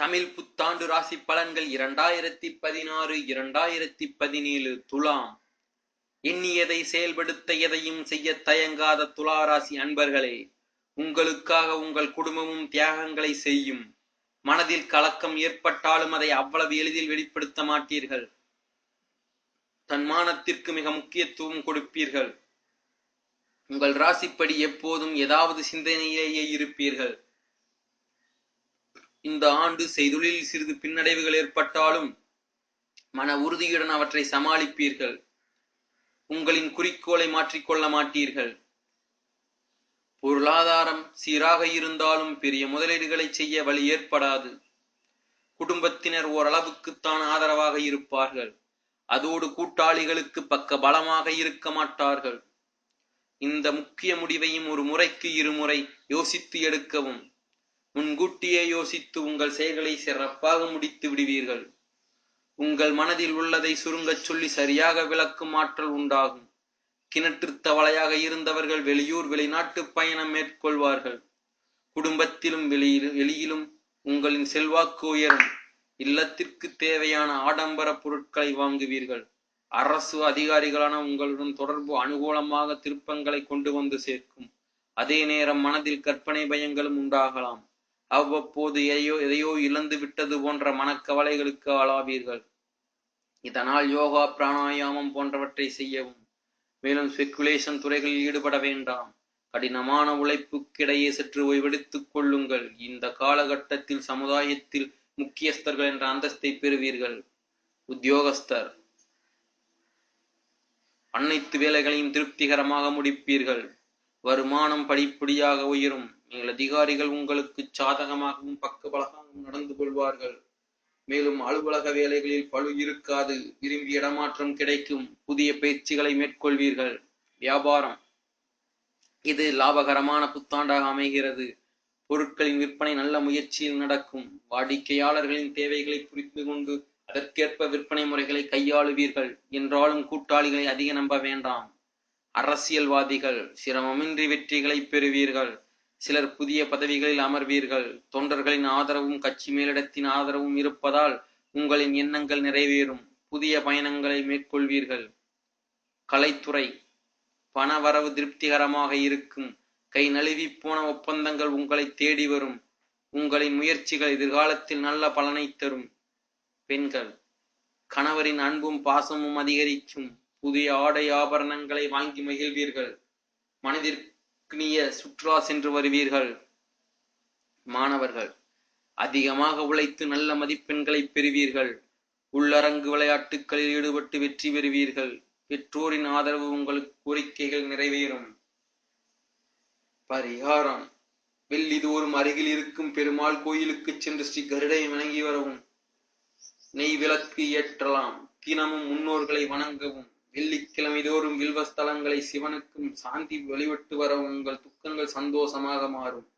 தமிழ் புத்தாண்டு ராசி பலன்கள் இரண்டாயிரத்தி பதினாறு இரண்டாயிரத்தி பதினேழு துலாம். எண்ணியதை செயல்படுத்த எதையும் செய்ய தயங்காத துலா ராசி அன்பர்களே உங்களுக்காக உங்கள் குடும்பமும் தியாகங்களை செய்யும். மனதில் கலக்கம் ஏற்பட்டாலும் அதை அவ்வளவு எளிதில் வெளிப்படுத்த மாட்டீர்கள். தன்மானத்திற்கு மிக முக்கியத்துவம் கொடுப்பீர்கள். உங்கள் ராசிப்படி எப்போதும் ஏதாவது சிந்தனையிலேயே இருப்பீர்கள். இந்த ஆண்டு செய்தொழில் சிறிது பின்னடைவுகள் ஏற்பட்டாலும் மன உறுதியுடன் அவற்றை சமாளிப்பீர்கள். உங்களின் குறிக்கோளை மாற்றிக்கொள்ள மாட்டீர்கள். பொருளாதாரம் சீராக இருந்தாலும் பெரிய முதலீடுகளை செய்ய வழி ஏற்படாது. குடும்பத்தினர் ஓரளவுக்குத்தான் ஆதரவாக இருப்பார்கள். அதோடு கூட்டாளிகளுக்கு பக்க பலமாக இருக்க மாட்டார்கள். இந்த முக்கிய முடிவையும் ஒரு முறைக்கு இருமுறை யோசித்து எடுக்கவும். முன்கூட்டியே யோசித்து உங்கள் செயல்களை சிறப்பாக முடித்து விடுவீர்கள். உங்கள் மனதில் உள்ளதை சுருங்கச் சொல்லி சரியாக விளக்கும் ஆற்றல் உண்டாகும். கிணற்று தவளையாக இருந்தவர்கள் வெளியூர் வெளிநாட்டு பயணம் மேற்கொள்வார்கள். குடும்பத்திலும் வெளியில் வெளியிலும் உங்களின் செல்வாக்கு உயரும். இல்லத்திற்கு தேவையான ஆடம்பர பொருட்களை வாங்குவீர்கள். அரசு அதிகாரிகளான உங்களுடன் தொடர்பு அனுகூலமாக திருப்பங்களை கொண்டு வந்து சேர்க்கும். அதே நேரம் மனதில் கற்பனை பயங்களும் உண்டாகலாம். அவ்வப்போது எதையோ எதையோ இழந்து விட்டது போன்ற மனக்கவலைகளுக்கு ஆளாவீர்கள். இதனால் யோகா பிராணாயாமம் போன்றவற்றை செய்யவும் மேலும் ஸ்பெகுலேஷன் துறைகளில் ஈடுபட வேண்டாம். கடினமான உழைப்புக்கிடையே சற்று ஓய்வெடுத்துக் கொள்ளுங்கள். இந்த காலகட்டத்தில் சமுதாயத்தில் முக்கியஸ்தர்கள் என்ற அந்தஸ்தை பெறுவீர்கள். உத்தியோகஸ்தர் அனைத்து வேலைகளையும் திருப்திகரமாக முடிப்பீர்கள். வருமானம் படிப்படியாக உயரும். மேல் அதிகாரிகள் உங்களுக்கு சாதகமாகவும் பக்கபலமாகவும் நடந்து கொள்வார்கள். மேலும் அலுவலக வேலைகளில் பழு இருக்காது. விரும்பி இடமாற்றம் கிடைக்கும். புதிய பயிற்சிகளை மேற்கொள்வீர்கள். வியாபாரம். இது லாபகரமான புத்தாண்டாக அமைகிறது. பொருட்களின் விற்பனை நல்ல முயற்சியில் நடக்கும். வாடிக்கையாளர்களின் தேவைகளை புரிந்து கொண்டு அதற்கேற்ப விற்பனை முறைகளை கையாளுவீர்கள். என்றாலும் கூட்டாளிகளை அதிக நம்ப வேண்டாம். அரசியல்வாதிகள் சிரமமின்றி வெற்றிகளை பெறுவீர்கள். சிலர் புதிய பதவிகளில் அமர்வீர்கள். தொண்டர்களின் ஆதரவும் கட்சி மேலிடத்தின் ஆதரவும் இருப்பதால் உங்களின் எண்ணங்கள் நிறைவேறும். புதிய பயணங்களை மேற்கொள்வீர்கள். கலைத்துறை பணவரவு திருப்திகரமாக இருக்கும். கை நழுவி போன ஒப்பந்தங்கள் உங்களை தேடி வரும். உங்களின் முயற்சிகள் எதிர்காலத்தில் நல்ல பலனை தரும். பெண்கள் கணவரின் அன்பும் பாசமும் அதிகரிக்கும். புதிய ஆடை ஆபரணங்களை வாங்கி மகிழ்வீர்கள். மனதிற்கு மனதிற்கினிய சுற்றுலா சென்று வருவீர்கள். மாணவர்கள் அதிகமாக உழைத்து நல்ல மதிப்பெண்களை பெறுவீர்கள். உள்ளரங்கு விளையாட்டுகளில் ஈடுபட்டு வெற்றி பெறுவீர்கள். பெற்றோரின் ஆதரவு உங்களுக்கு கோரிக்கைகள் நிறைவேறும். பரிகாரம். வெள்ளிதோறும் அருகில் இருக்கும் பெருமாள் கோயிலுக்கு சென்று ஸ்ரீ கருடை வணங்கி வரவும். நெய் விளக்கு ஏற்றலாம். தினமும் முன்னோர்களை வணங்கவும். வெள்ளிக்கிழமை தோறும் வில்வஸ்தலங்களை சிவனுக்கும் சாந்தி வழிபட்டு வர உங்கள் துக்கங்கள் சந்தோஷமாக மாறும்.